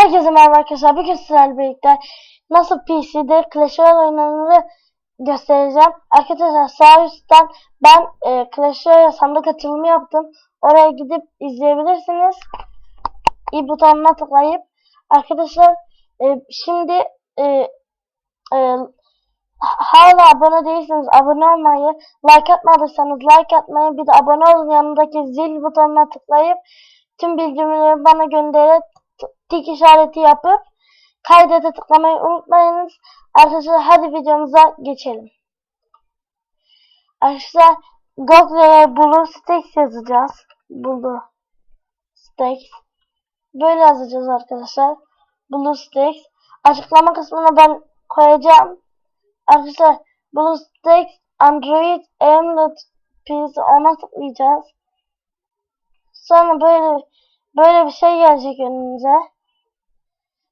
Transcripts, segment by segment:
Herkese merhaba arkadaşlar. Bugün sizlerle birlikte nasıl PC'de Clash Royale oynanır göstereceğim. Arkadaşlar sağ üstten ben e, Clash Royale sandık açılımı yaptım. Oraya gidip izleyebilirsiniz. İyi butonuna tıklayıp. Arkadaşlar e, şimdi e, e, hala abone değilseniz abone olmayı, like atmadıysanız like atmayı, bir de abone olun yanındaki zil butonuna tıklayıp tüm bildirimleri bana gönderip tik işareti yapıp kaydete tıklamayı unutmayınız. Arkadaşlar hadi videomuza geçelim. Arkadaşlar Google'ye Blue Stakes yazacağız. Blue Stakes. Böyle yazacağız arkadaşlar. Blue Stakes. Açıklama kısmına ben koyacağım. Arkadaşlar Blue Stakes Android Emulator PC ona tıklayacağız. Sonra böyle böyle bir şey gelecek önümüze.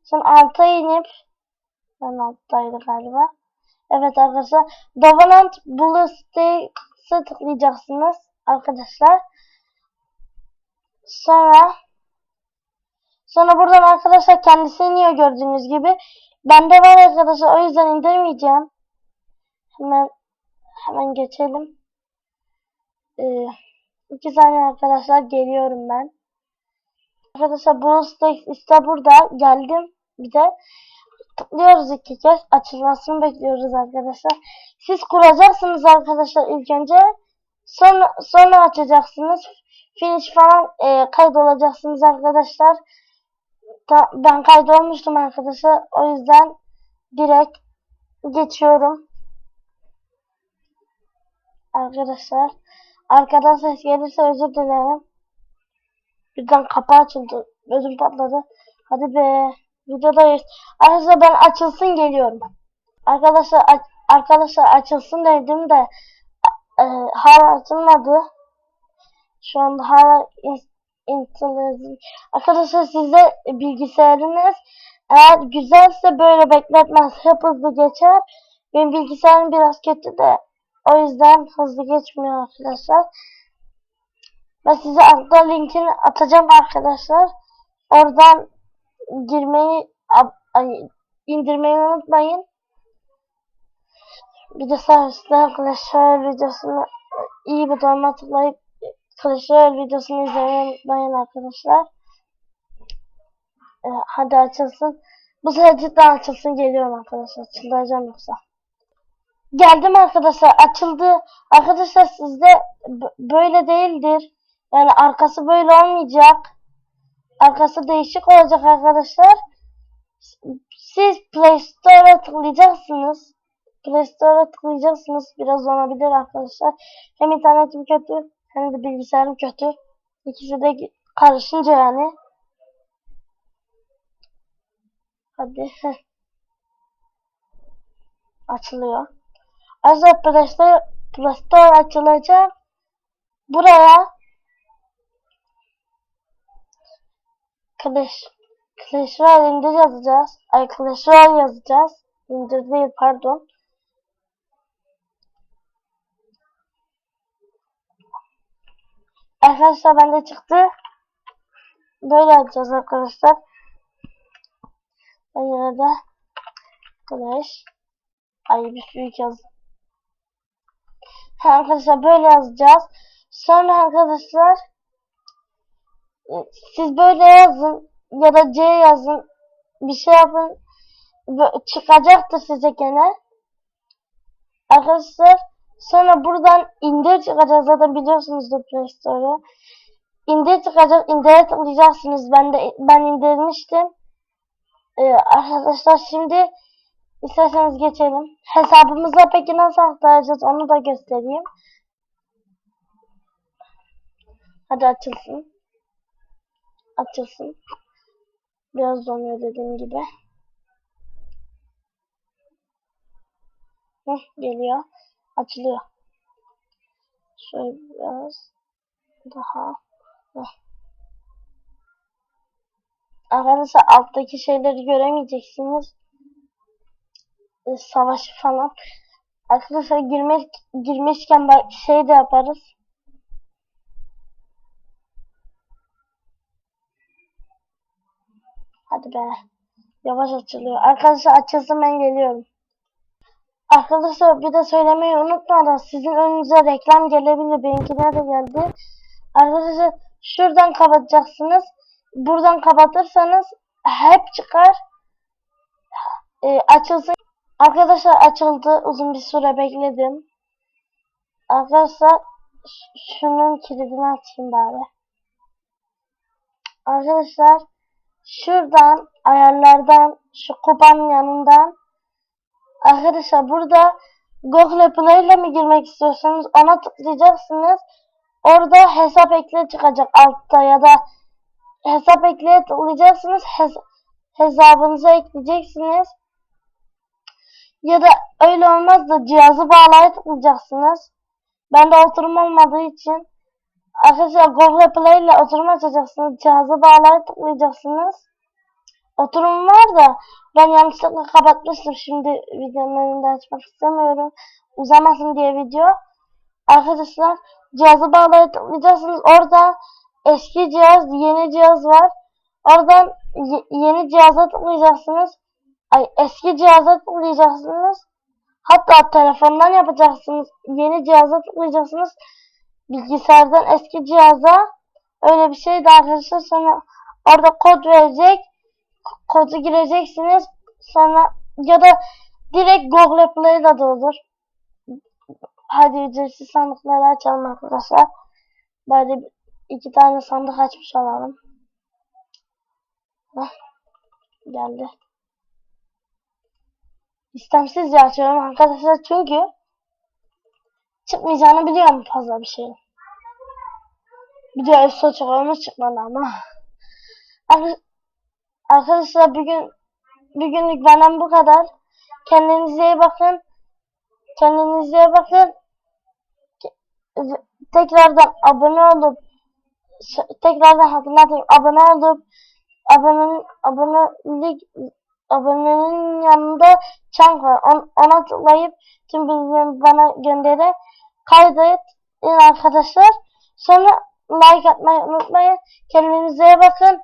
Sonra alta inip ben alttaydı galiba. Evet arkadaşlar. Dominant Blue Stakes'e tıklayacaksınız arkadaşlar. Sonra sonra buradan arkadaşlar kendisi iniyor gördüğünüz gibi. Bende var arkadaşlar o yüzden indirmeyeceğim. Hemen hemen geçelim. Ee, iki saniye arkadaşlar geliyorum ben. Arkadaşlar bu Stakes işte burada geldim. Bir de tıklıyoruz iki kez. Açılmasını bekliyoruz arkadaşlar. Siz kuracaksınız arkadaşlar ilk önce. Sonra, sonra açacaksınız. Finish falan e, kaydolacaksınız arkadaşlar. Ta, ben kaydolmuştum arkadaşlar. O yüzden direkt geçiyorum. Arkadaşlar. Arkadan ses gelirse özür dilerim. Birden kapı açıldı. Gözüm patladı. Hadi be. Videodayız. Arkadaşlar ben açılsın geliyorum. Arkadaşlar aç, arkadaşlar açılsın dedim de e, hala açılmadı. Şu anda hala internet. Arkadaşlar size bilgisayarınız eğer güzelse böyle bekletmez. Hep hızlı geçer. Benim bilgisayarım biraz kötü de o yüzden hızlı geçmiyor arkadaşlar. Ben size altta linkini atacağım arkadaşlar. Oradan girmeyi indirmeyi unutmayın. Bir de üstte Clash videosunu iyi butonuna tıklayıp Clash Royale videosunu izlemeyi unutmayın arkadaşlar. Ee, hadi açılsın. Bu sefer cidden açılsın geliyorum arkadaşlar. Çıldıracağım yoksa. Geldim arkadaşlar. Açıldı. Arkadaşlar sizde böyle değildir. Yani arkası böyle olmayacak. Arkası değişik olacak arkadaşlar. Siz Play Store'a tıklayacaksınız. Play Store'a tıklayacaksınız. Biraz olabilir arkadaşlar. Hem internetim kötü hem de bilgisayarım kötü. İkisi de karışınca yani. Hadi. Açılıyor. Arkadaşlar Play Store, Play Store açılacak. Buraya Clash Clash Royale indir yazacağız. Ay Clash Royale yazacağız. İndir değil pardon. Arkadaşlar bende çıktı. Böyle yapacağız arkadaşlar. Ben yine de Clash Ay bir büyük yaz. Ha, arkadaşlar böyle yazacağız. Sonra arkadaşlar siz böyle yazın ya da C yazın. Bir şey yapın. Çıkacaktır size gene. Arkadaşlar sonra buradan indir çıkacağız. Zaten biliyorsunuzdur Play Store'u. İndir çıkacak. İndire tıklayacaksınız. Ben de ben indirmiştim. Ee, arkadaşlar şimdi isterseniz geçelim. Hesabımıza peki nasıl aktaracağız onu da göstereyim. Hadi açılsın açılsın. Biraz donuyor dediğim gibi. Heh, geliyor. Açılıyor. Şöyle biraz daha. Heh. Arkadaşlar alttaki şeyleri göremeyeceksiniz. Ee, savaşı falan. Arkadaşlar girmek girmişken şey de yaparız. Hadi be. Yavaş açılıyor. Arkadaşlar açılsın ben geliyorum. Arkadaşlar bir de söylemeyi unutmadan sizin önünüze reklam gelebilir. Benimkine de geldi. Arkadaşlar şuradan kapatacaksınız. Buradan kapatırsanız hep çıkar. Ee, açılsın. Arkadaşlar açıldı. Uzun bir süre bekledim. Arkadaşlar şunun kilidini açayım bari. Arkadaşlar şuradan ayarlardan şu kupanın yanından arkadaşlar burada Google Play ile mi girmek istiyorsanız ona tıklayacaksınız. Orada hesap ekle çıkacak altta ya da hesap ekleye tıklayacaksınız. Hes- hesabınıza ekleyeceksiniz. Ya da öyle olmaz da cihazı bağlaya tıklayacaksınız. Bende oturum olmadığı için arkadaşlar Google Play ile oturum açacaksınız. Cihazı bağlaya tıklayacaksınız. Oturum var da ben yanlışlıkla kapatmıştım. Şimdi videonun önünde açmak istemiyorum. Uzamasın diye video. Arkadaşlar cihazı bağlaya tıklayacaksınız. Orada eski cihaz, yeni cihaz var. Oradan ye- yeni cihaza tıklayacaksınız. Ay eski cihaza tıklayacaksınız. Hatta telefondan yapacaksınız. Yeni cihaza tıklayacaksınız. Bilgisayardan eski cihaza öyle bir şey de arkadaşlar sonra orada kod verecek. Kodu gireceksiniz. Sonra ya da direkt Google Play'de de olur. Hadi ücretsiz sandıkları açalım arkadaşlar. Böyle iki tane sandık açmış olalım. Heh, geldi. İstemsizce açıyorum arkadaşlar çünkü çıkmayacağını biliyorum fazla bir şey. Bir de Efso çıkarmış çıkmadı ama. Ar- Arkadaşlar bugün bugünlük benden bu kadar. Kendinize iyi bakın. Kendinize iyi bakın. Tekrardan abone olup tekrardan hatırlatayım abone olup abonenin abonelik abonenin yanında çan var. On, ona tıklayıp tüm bilgilerimi bana göndere kaydet arkadaşlar. Sonra like atmayı unutmayın. Kendinize iyi bakın.